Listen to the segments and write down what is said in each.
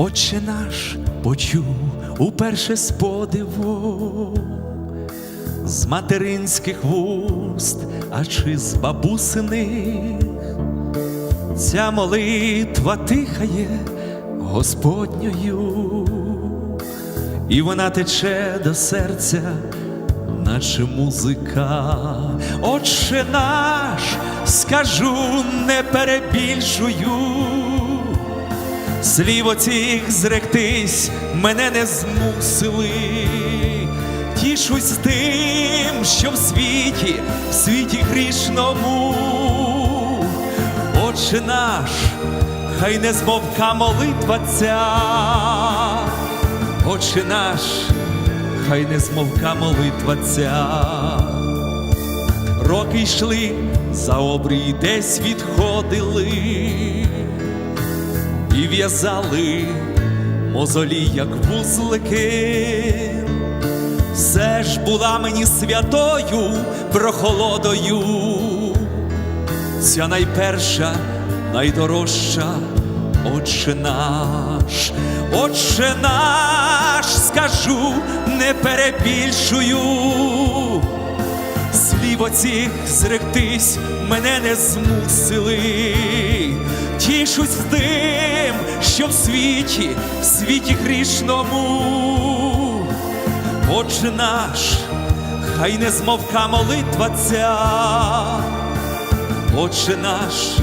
Отче наш почув уперше з з материнських вуст, а чи з бабусиних, ця молитва тихає Господньою, і вона тече до серця, наче музика. Отче наш, скажу, не перебільшую. Слів оцих зректись мене не змусили. Тішусь тим, що в світі, в світі грішному. Отче наш, хай не змовка молитва ця. Отче наш, хай не змовка молитва ця. Роки йшли, за обрій десь відходили і в'язали мозолі, як вузлики. Все ж була мені святою прохолодою, ця найперша, найдорожча, Отче наш, Отче наш, скажу, не перебільшую. Слів оцих зректись мене не змусили. Тішусь тим, що в світі, в світі грішному. Отже наш, хай не змовка молитва ця. Отче наш,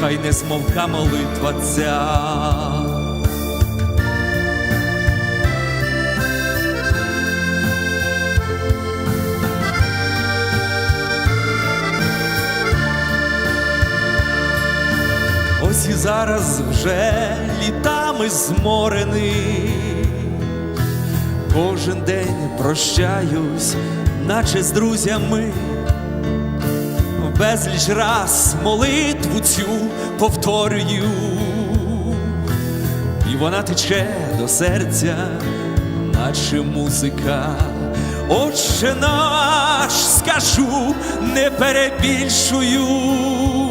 хай не змовка молитва ця. Зараз вже літами зморений. Кожен день прощаюсь, наче з друзями. Безліч раз молитву цю повторюю, і вона тече до серця, наче музика. Отче наш, скажу, не перебільшую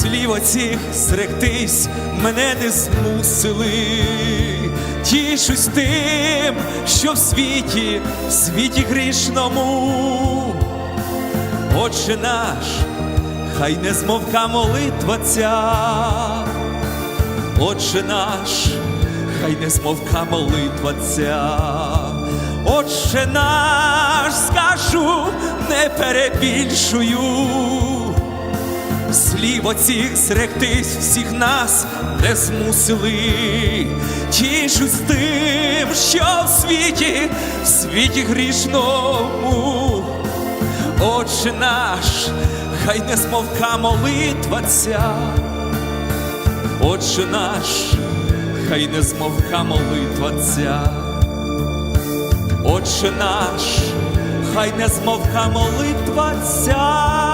слів оцих зректись мене не змусили. Тішусь тим, що в світі, в світі грішному. Отче наш, хай не змовка молитва ця. Отче наш, хай не змовка молитва ця. Отче наш, скажу, не перебільшую слів оцих зректись всіх нас не змусили. Тішусь тим, що в світі, в світі грішному. Отче наш, хай не змовка молитва ця. Отче наш, хай не змовка молитва ця. Отче наш, хай не змовка молитва ця.